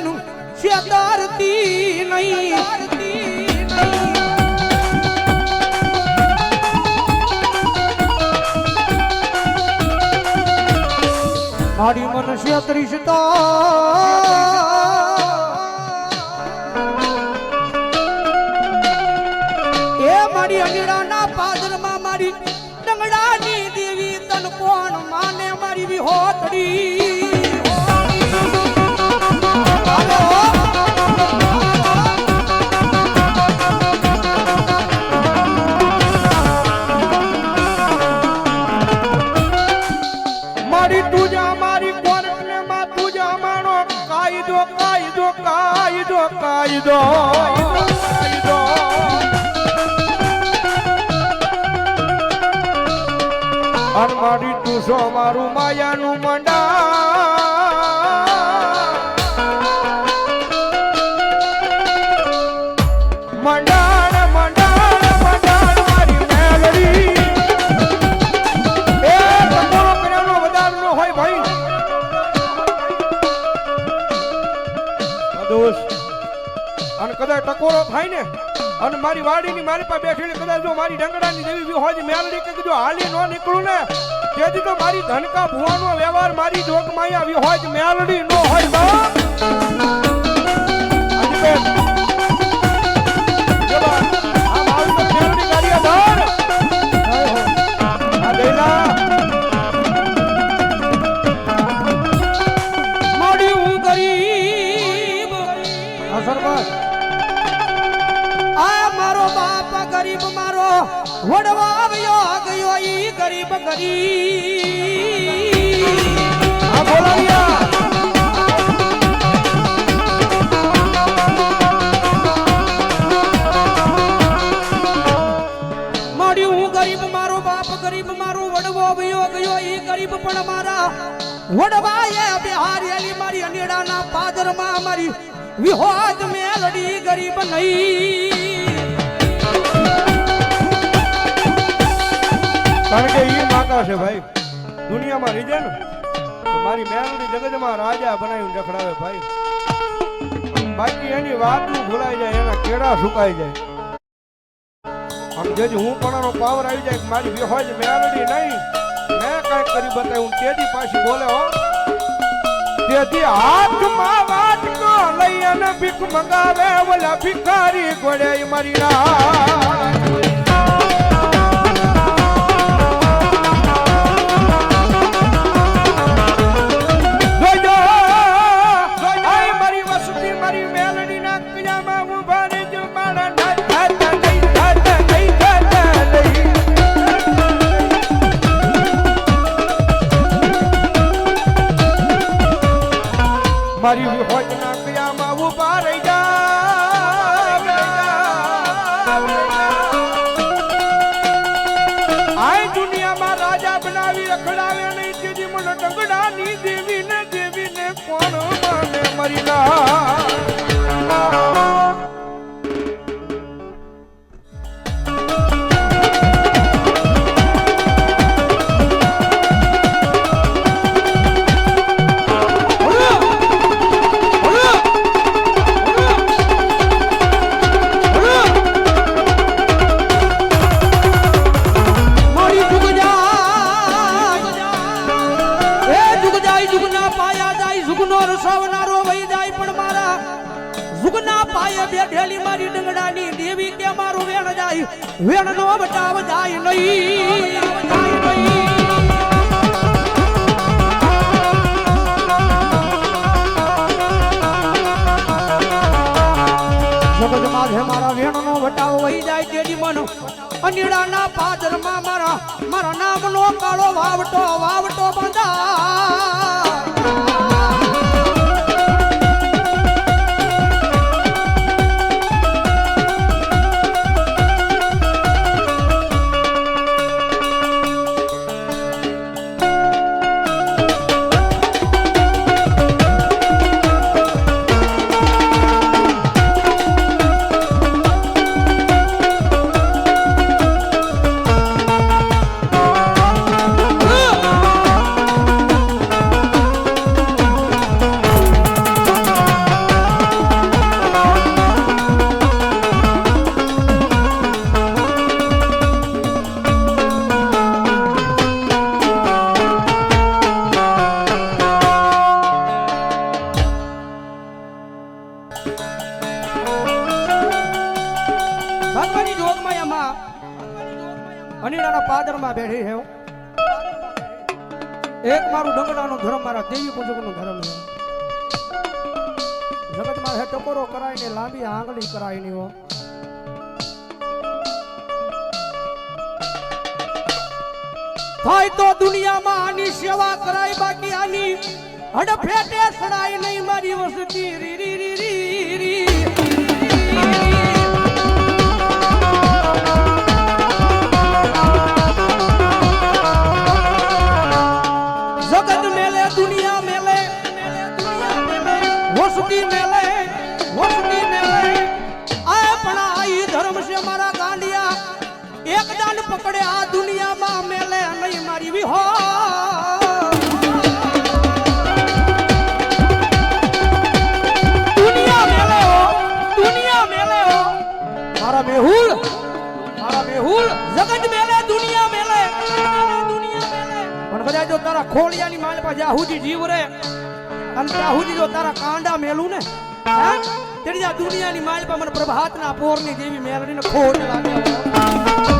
મનુ છેતરતી નહીં. મારી મનુષ્ય ત્રીસતો એ મારી અંગીરાના પાદરમાં મારી ડંગડાની દેવી તન કોણ માને મારી વિહોતડી? મારી તુજા મારી કોર્ટ ને માં તુજા માનો કાયદો કાયદો કાયદો કાયદો. કાયદો. અન મારી તુસો મારું માયાનું મંડા કદાચ ટકોરો થાય ને, અને મારી વાડીની મારી પાસે બેઠેલી કદાચ જો મારી ડંગડાની દેવી હોય મેલડી કે જો હાલી ન નીકળું ને તેથી તો મારી ધનકા ભુવાનો વ્યવહાર મારી જોગમાં આવી હોય મેલડી નો હોય બા મારો વડવા આવ્યો ગયો ઈ ગરીબ ગરીબ. આ બોલાવ્યા વડવો પણ મારા વડવાએ બિહારી મારી અનેડાના પાદરમાં મારી વિહોદ મેલડી ગરીબ નહીં. કે છે ભાઈ. દુનિયામાં રીજે ને? મારી મેલડી જગતમાં રાજા બનાવીને રખડાવે ભાઈ. બાકી એની વાતું ભૂલાઈ જાય, એના કેળા સુકાઈ જાય. આમ જેથી હું પણ પાવર આવી જાય મારી વિહોજ મેલડી નહીં. મેં કાંઈક કરી બતાવ્યું તેથી પાછી બોલે હો. તેથી હાથમાં વાટકો લઈ અને ભીખ મંગાવે, ઓલા ભિખારી ઘોડે મારી ના વસતી મારી મેલડી ના કિયામાં ઊભા રહેજો મારા મારી વિહોજ ના કિયામાં ઊભા રહી જા આ દુનિયામાં રાજા બનાવી રખડાવે નહીં. તેથી મને ડંગડાની દેવી ને દેવી ને કોણ માને? મરી ના જાય જુગ ના પાયા જાય જુગ નો રસાવનારો વહી જાય. પણ મારા જુગ ના પાયે બેઠેલી મારી ડંગડાની દેવી કે મારું વેણ જાય. વેણ નો બટાવ જાય નહીં. જાય નહીં જગત માથે મારા વેણનો વટાવ વહી જાય તેડી મન અનીડાના મારા મારા નામનો કાળો વાવટો વાવટો બંધા ભગવાનની જોગમાં એમાં અનિડાના પાદરમાં બેઠી છે એક મારું ડંગડાનો ધર્મ, મારા દેવી પૂજકનો ધર્મ છે. જગતમાં હે ટકોરો કરાય લાંબી આંગળી કરાય હો. થાય તો દુનિયામાં આની સેવા કરાય, બાકી આની હડફેટે સડાય નહીં, મારી વસતી રી ખોડિયાની માલ પાસે આહુજી જીવ રે. અને આહુજી જો તારા કાંડા મેલું ને તેની આ દુનિયાની માલ પર મને પ્રભાતના પોરની જેવી મેલડીને ખોટ લાગે